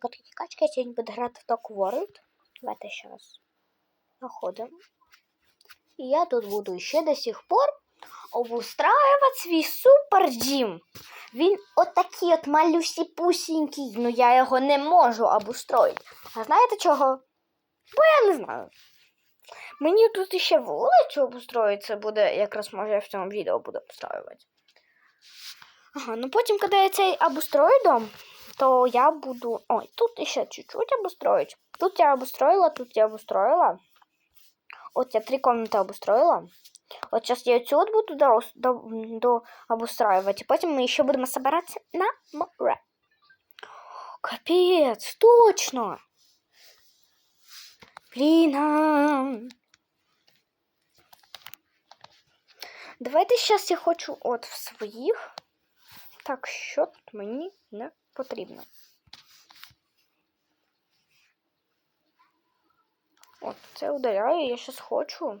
Котики качки сьогодні буде грати в Talk World. Давайте ще раз заходимо. І я тут буду ще до сих пор обустраивать свій супер дім. Він отакий от малюсі-пусінький, ну я його не можу обустроїти. А знаєте чого? Бо я не знаю. Мені тут ще вулицю обустроїти, це буде, якраз може я в цьому відео буду обустроювати. Ага, ну потім, коли я цей обустрою дом, то я буду... Ой, тут ще чуть-чуть обустроить. Тут я обустроила, тут я обустроила. От я три комнаты обустроила. Вот сейчас я отсюда буду до, до, до обустраивать. И потом мы еще будем собираться на море. Капец, точно! Блин, а... Давайте сейчас я хочу от в своїх. Так, що тут мені не потрібно. От, це удаляю, я зараз хочу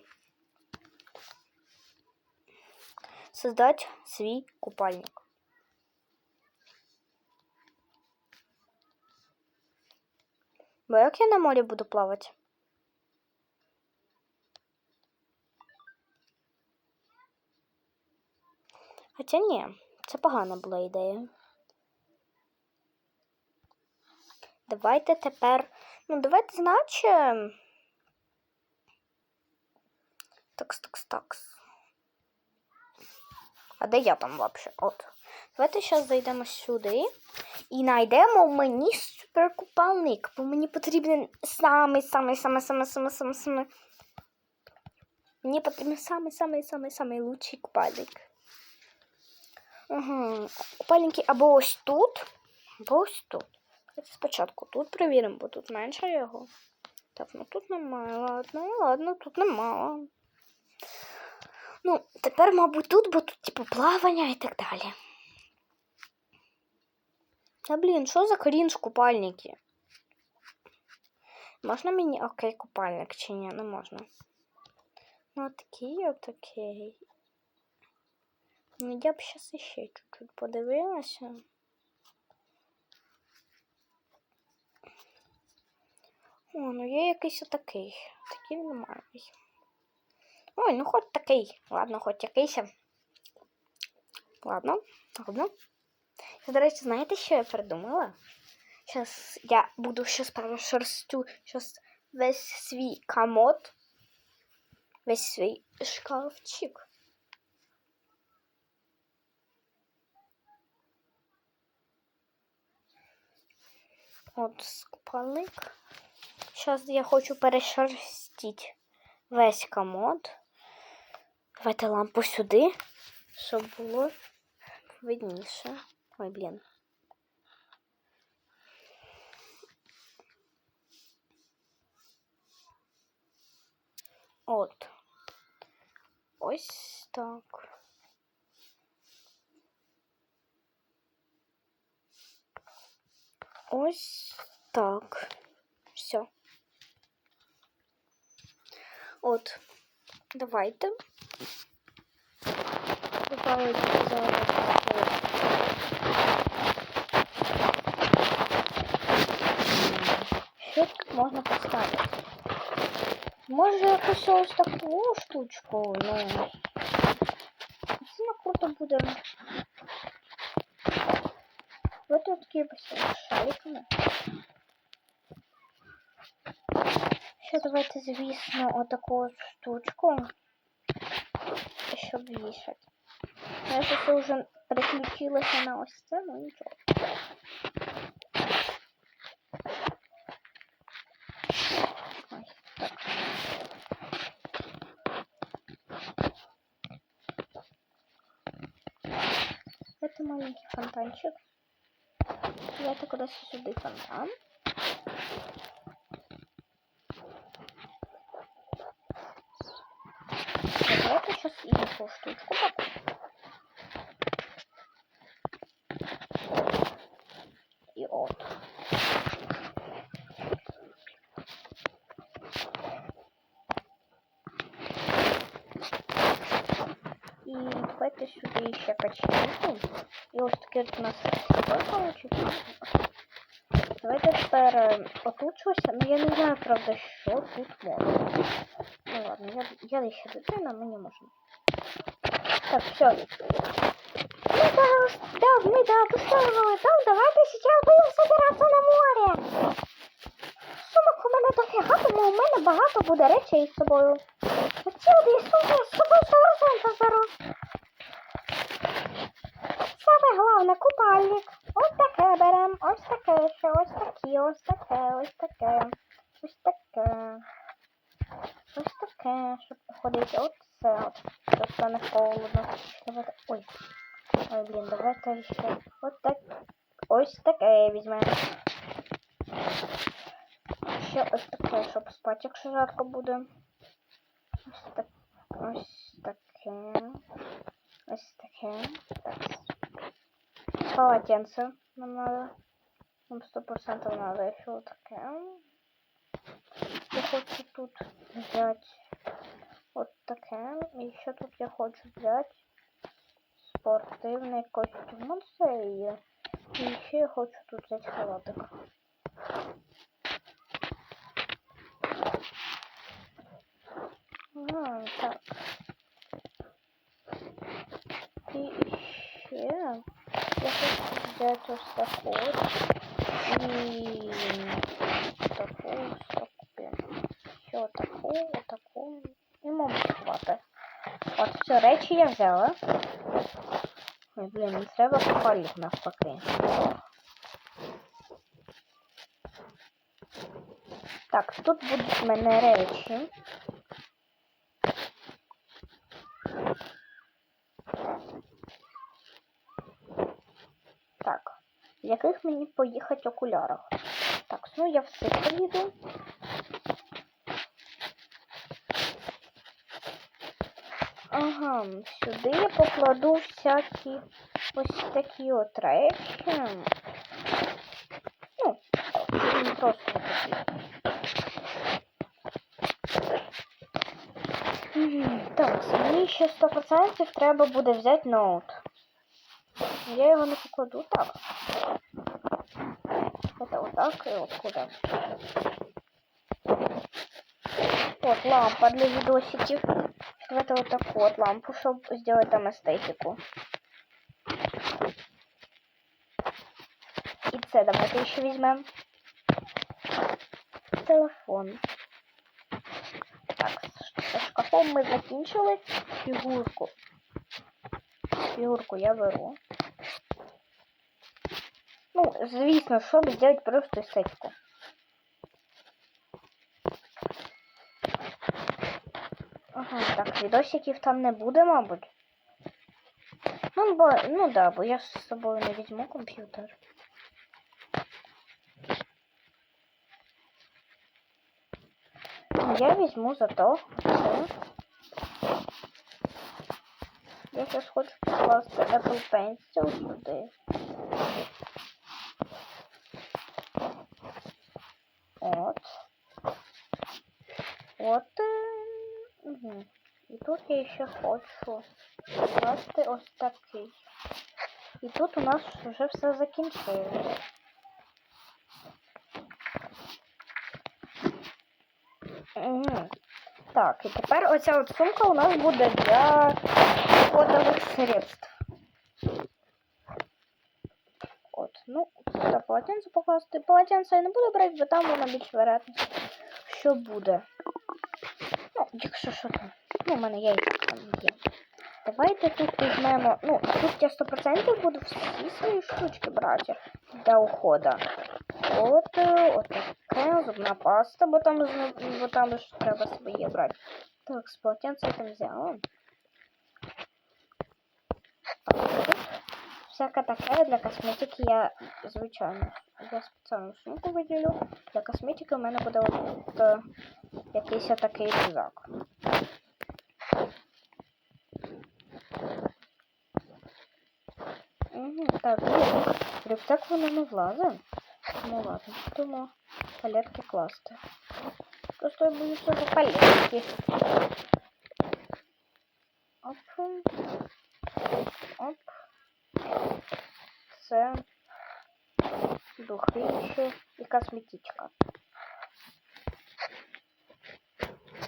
создать свій купальник. Бо як я на морі буду плавати? Хоча ні, це погана була ідея. Давайте тепер. Ну, давайте, значить. Такс, такс, такс. А де я там вообще? От. Давайте зараз зайдемо сюди і знайдемо мені суперкупальник, бо мені потрібен самий самий самий самий самий самий самий Мені потрібен самий самий самий самий лучший купальник. Угу. Купальники або ось тут, або ось тут. Спочатку тут перевіримо, бо тут менше його. Так, ну тут немає, ладно, ладно, тут немає. Ну, тепер, мабуть, тут, бо тут, типу, плавання і так далі. Та блін, що за крінж купальники? Можна мені окей купальник чи ні? Не можна. Ну, такий отакий. Ну, я б зараз іще чуть-чуть подивилася. О, ну є якийсь отакий. Такий немає. Ой, ну хоть такий. Ладно, хоть якийсь. Ладно, ладно. До речі, знаєте, що я придумала? Сейчас я буду сейчас прошерстю сейчас весь свій комод, весь свій шкафчик. От спальник. Сейчас я хочу перешерстити весь комод. Давайте лампу сюди, щоб було видніше. Ой, блін. От. Ось так. Ось так. От. Давайте. Добавить Що тут можна поставити? Може якусь ось штучку, ну. Сильно круто буде. Вот тут такі шариками. Ще давайте, звісно, отаку штучку, щоб вішати. Я щось вже переключилася на ось це, ну нічого. Ось так. Это маленький фонтанчик. Давайте кудись сюди фонтан. Давайте сейчас инфу штучку. И вот. И давайте сюда еще качельку. И вот таки у нас такой получится. Давайте переотучуся, ну я не знаю, правда, що тут можна. Ну ладно, я, я ще дитина, мені можна. Так, все. Мы да, да, мы да, обустроили дом, давайте сейчас будемо собиратися на море. Сумок у мене дофіга, тому у мене багато буде речей з собою. Оці дві сумки з собою 100% беру. Саме головне купальник. Ось таке берем, ось таке, ще ось такі, ось таке, ось таке, ось таке. Ось таке, щоб походити. Оце от, щоб це не холодно. Давайте. Ой. Ой, блін, давайте ще. От так. Ось таке візьмемо. Ще ось таке, щоб спати, якщо жарко буде. Ось так. Ось таке. Ось таке. Так. Полотенце нам надо. Нам сто процентов надо еще вот такое. Я хочу тут взять вот такое. И еще тут я хочу взять спортивный костюм. Ну, це і є. І ще я хочу тут взять халатик. А, так. І ще я хочу взять ось таку от. І таку ось таку. Таку, таку. І мабуть хватить. От все, речі я взяла. Ой, блін, не треба купальник навпаки. Так, тут будуть в мене речі. Так, в яких мені поїхати окулярах? Так, ну я все поїду. Ага, сюди я покладу всякі ось такі от речі. Ну, просто такі. Так, мені ще 100% треба буде взяти ноут. Я його не покладу так. Это вот так и вот куда. Вот лампа для видосиков. Давайте вот такую вот лампу, чтобы сделать там эстетику. І це давайте ще візьмемо. Телефон. Так, з шкафом ми закінчили. Фігурку. Фігурку я беру. Ну, звісно, щоб зробити просто естетику. Відосиків там не буде, мабуть. Ну, бо, ну да, бо я з собою не візьму комп'ютер. Я візьму зато це. Я зараз хочу покласти Apple Pencil сюди. От. От. Угу. І тут я ще хочу покласти ось такий. І тут у нас вже все закінчилось. Угу. Так, і тепер оця от сумка у нас буде для кодових средств. От, ну, сюди полотенце покласти. Полотенце я не буду брати, бо там воно більш вероятність, що буде. Ну, якщо що там. Ну, у мене є там є. Давайте тут візьмемо. Ну, тут я 100% буду всі свої штучки брати для уходу. От, е, от таке, зубна паста, бо там, бо там ж треба своє брати. Так, з полотенця там взяла. Так, тут всяке таке для косметики я, звичайно, я спеціальну сумку виділю. Для косметики у мене буде от, е, якийсь такий рюкзак. Так, блін, рюкзак воно не влазить. Ну ладно, будемо палетки класти. Просто я боюся за палетки. Оп. Оп. Це духи ще. І косметичка.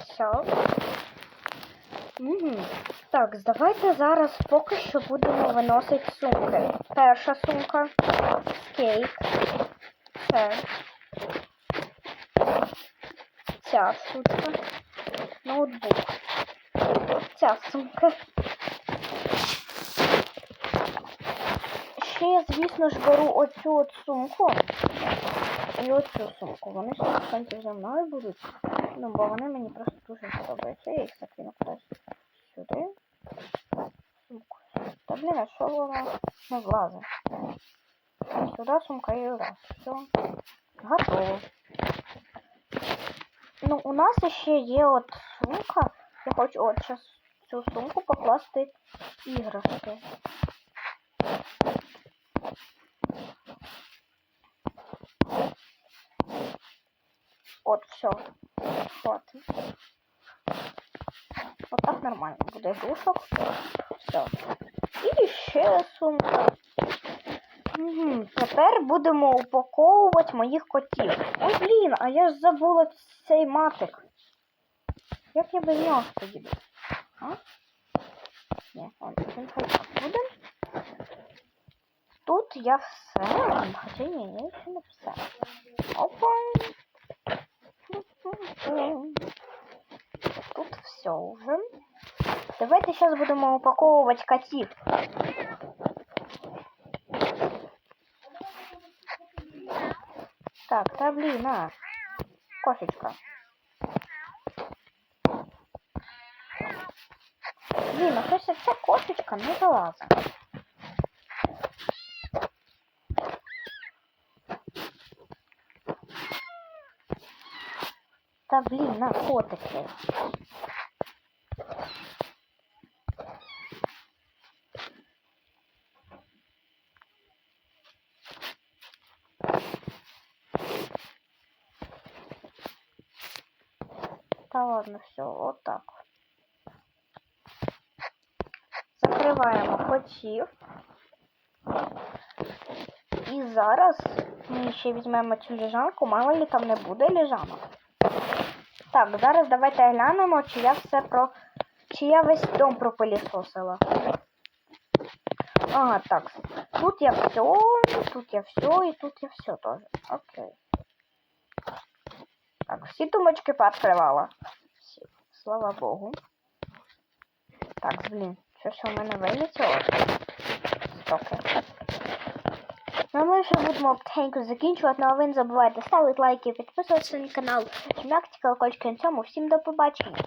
Все. Угу. Так, давайте зараз поки що будемо виносити сумки. Перша сумка. Скейт. Це. Ця штучка. Ноутбук. Ця сумка. Ще я, звісно ж, беру оцю от сумку. І оцю сумку. Вони 100% за мною будуть. Ну, бо вони мені просто дуже подобаються. Я їх закину кудись Сумку. Та блін, а що воно не влазить? Сюди сумка і. Все. Готово. Ну, у нас ще є от сумка. Я хочу от зараз цю сумку покласти іграшки. От, все. Хватить. От так нормально буде игрушок. Все. І ще сумка. Угу. Тепер будемо упаковувати моїх котів. Ой, блін, а я ж забула цей матик. Як я без нього тоді? А? Ні, он, хай буде. Тут я все. Хоча ні, я ще не все. Опа. Тут все уже. Давайте сейчас будемо упаковувати котів. Так, та блін, на. Кофечка. Блін, а щось ця кофечка не залазить. Та блін, на котики. Та ладно, все, вот так. Закриваємо котів. І зараз ми ще візьмемо цю лежанку, мало ли там не буде лежанок. Так, зараз давайте глянемо, чи я все про. Чи я весь дом пропилісосила. Ага, так. Тут я все, тут я все, і тут я все теж. Окей. Всі думочки пооткривала. Слава Богу. Так, блін, щось у мене вилетіло. Стоки. Ну, ми вже будемо потихеньку закінчувати, ну а ви не забувайте ставити лайки, підписуватися на канал, жмякати колокольчики на цьому. Всім до побачення.